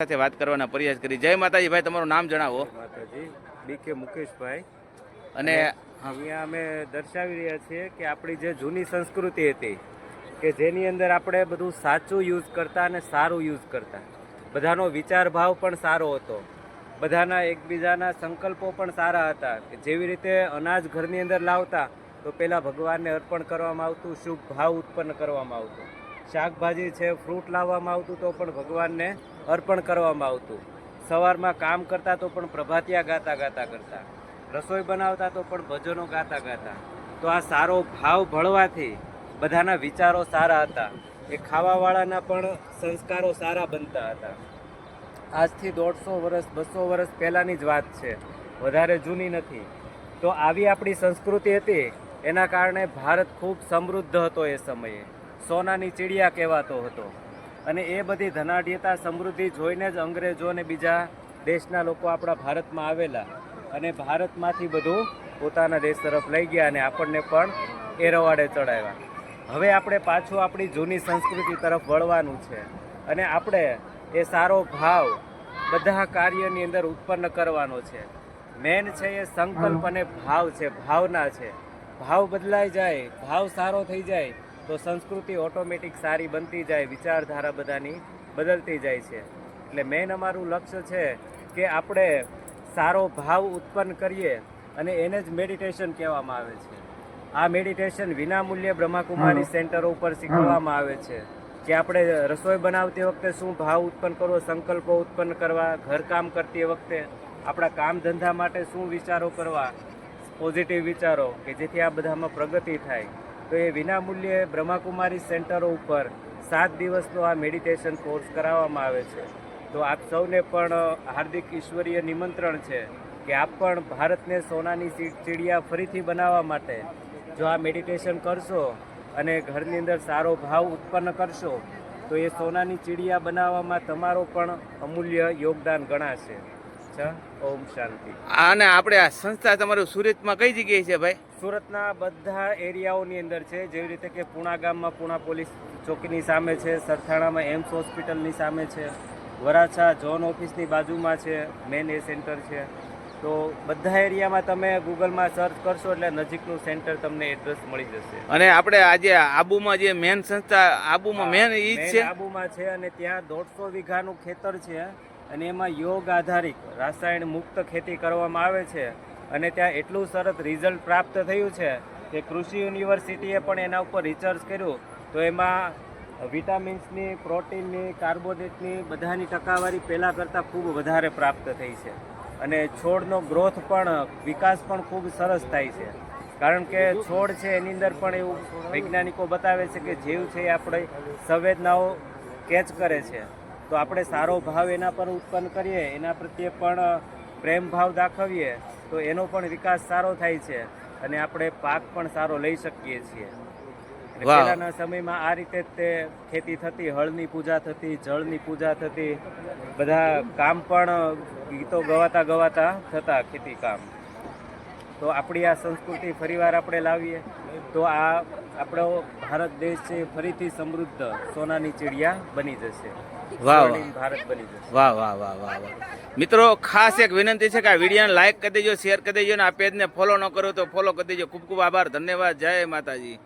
સાથે વાત કરવાના પ્રયાસ કરી. જય માતાજી ભાઈ તમારું નામ જણાવો. માતાજી બી કે મુકેશભાઈ. અને અહીંયા અમે દર્શાવી રહ્યા છીએ કે આપણી જે જૂની સંસ્કૃતિ હતી કે જેની અંદર આપણે બધું સાચું યુઝ કરતા અને સારું યુઝ કરતા. બધાનો વિચાર ભાવ પણ સારો હતો. બધાના એકબીજાના સંકલ્પો પણ સારા હતા. કે જેવી રીતે અનાજ ઘરની અંદર લાવતા તો પહેલાં ભગવાનને અર્પણ કરવામાં આવતું શુભ ભાવ ઉત્પન્ન કરવામાં આવતો. શાકભાજી છે, ફ્રૂટ લાવવામાં આવતું તો પણ ભગવાનને અર્પણ કરવામાં આવતું. સવારમાં કામ કરતા તો પણ પ્રભાતિયા ગાતા ગાતા કરતા. રસોઈ બનાવતા તો પણ ભજનો ગાતા ગાતા. તો આ સારો ભાવ ભળવાથી બધાના વિચારો સારા હતા. એ ખાવાવાળાના પણ સંસ્કારો સારા બનતા હતા. આજથી દોઢસો વર્ષ, બસો વર્ષ પહેલાંની જ વાત છે. વધારે જૂની નથી. તો આવી આપણી સંસ્કૃતિ હતી. એના કારણે ભારત ખૂબ સમૃદ્ધ હતો એ સમયે. સોનાની ચીડિયા કહેવાતો હતો. અને એ બધી ધનાઢ્યતા સમૃદ્ધિ જોઈને જ અંગ્રેજો અને બીજા દેશના લોકો આપણા ભારતમાં આવેલા અને ભારતમાંથી બધું પોતાના દેશ તરફ લઈ ગયા અને આપણને પણ એ રવાડે ચડાવ્યા. હવે આપણે પાછું આપણી જૂની સંસ્કૃતિ તરફ વળવાનું છે અને આપણે એ સારો ભાવ બધા કાર્યની અંદર ઉત્પન્ન કરવાનો છે. મેન છે એ સંકલ્પ અને ભાવ છે ભાવના છે. ભાવ બદલાઈ જાય ભાવ સારો થઈ જાય તો સંસ્કૃતિ ઓટોમેટિક સારી બનતી જાય વિચારધારા બધાની બદલતી જાય છે. એટલે મેન અમારું લક્ષ્ય છે કે આપણે સારો ભાવ ઉત્પન્ન કરીએ અને એને જ મેડિટેશન કહેવામાં આવે છે. આ મેડિટેશન વિનામૂલ્યે બ્રહ્માકુમારી સેન્ટરો ઉપર શીખવવામાં આવે છે કે આપણે રસોઈ બનાવતી વખતે શું ભાવ ઉત્પન્ન કરવો સંકલ્પો ઉત્પન્ન કરવા ઘરકામ કરતી વખતે આપણા કામ ધંધા માટે શું વિચારો કરવા પોઝિટિવ વિચારો કે જેથી આ બધામાં પ્રગતિ થાય. તો એ વિનામૂલ્યે બ્રહ્માકુમારી સેન્ટરો ઉપર સાત દિવસનો આ મેડિટેશન કોર્સ કરાવવામાં આવે છે. તો આપ સૌને પણ હાર્દિક ઈશ્વરીય નિમંત્રણ છે કે આપ પણ ભારતને સોનાની ચીડિયા ફરીથી બનાવવા માટે જો આ મેડિટેશન કરશો અને ઘરની અંદર સારો ભાવ ઉત્પન્ન કરશો, તો એ સોનાની ચીડિયા બનાવવામાં તમારો પણ અમૂલ્ય યોગદાન ગણાશે. ઓમ શાંતિ. અને આપણે આ સંસ્થા તમારું સુરતમાં કઈ જગ્યાએ છે ભાઈ? સુરતના બધા એરિયાઓની અંદર છે જેવી રીતે કે પુણા ગામમાં પુણા પોલીસ ચોકીની સામે છે સરથાણામાં એમ્સ હોસ્પિટલની સામે છે વરાછા ઝોન ઓફિસની બાજુમાં છે મેન એ સેન્ટર છે. તો બધા એરિયામાં તમે ગૂગલમાં સર્ચ કરશો એટલે નજીકનું સેન્ટર તમને એડ્રેસ મળી જશે. અને આપણે આજે આબુમાં જે મેન સંસ્થા આબુમાં મેન ઈ છે? આબુમાં છે અને ત્યાં દોઢસો વીઘાનું ખેતર છે. અને એમાં યોગ આધારિત રાસાયણ મુક્ત ખેતી કરવામાં આવે છે અને ત્યાં એટલું સરસ રિઝલ્ટ પ્રાપ્ત થયું છે કે કૃષિ યુનિવર્સિટીએ પણ એના ઉપર રિસર્ચ કર્યું. તો એમાં વિટામિન્સની, પ્રોટીનની કાર્બોદિટની બધાની ટકાવારી પહેલાં કરતાં ખૂબ વધારે પ્રાપ્ત થઈ છે. અને છોડનો ગ્રોથ પણ, વિકાસ પણ ખૂબ સરસ થાય છે. કારણ કે છોડ છે એની અંદર પણ એવું વૈજ્ઞાનિકો બતાવે છે કે જીવ છે એ આપણે સંવેદનાઓ કેચ કરે છે. તો આપણે સારો ભાવ એના પર ઉત્પન્ન કરીએ એના પ્રત્યે પણ પ્રેમ ભાવ દાખવીએ તો એનો પણ વિકાસ સારો થાય છે અને આપણે પાક પણ સારો લઈ શકીએ છીએ. પહેલાના સમયમાં આ રીતે જ તે ખેતી થતી હળની પૂજા થતી જળની પૂજા થતી બધા કામ પણ ગીતો ગવાતા ગવાતા થતા ખેતી કામ. તો આપણી આ સંસ્કૃતિ ફરીવાર આપણે લાવીએ. તો આ આપણો ભારત દેશ છે ફરીથી સમૃદ્ધ સોનાની ચીડિયા બની જશે. વાહ, વાહ. ભારત બની જશે. વાહ વાહ વાહ વાહ વાહ. મિત્રો ખાસ એક વિનંતી છે કે આ વિડીયોને લાઇક કરી દેજો શેર કરી દેજો અને આ પેજને ફોલો ન કરો તો ફોલો કરી દેજો. ખૂબ ખૂબ આભાર ધન્યવાદ. જય માતાજી.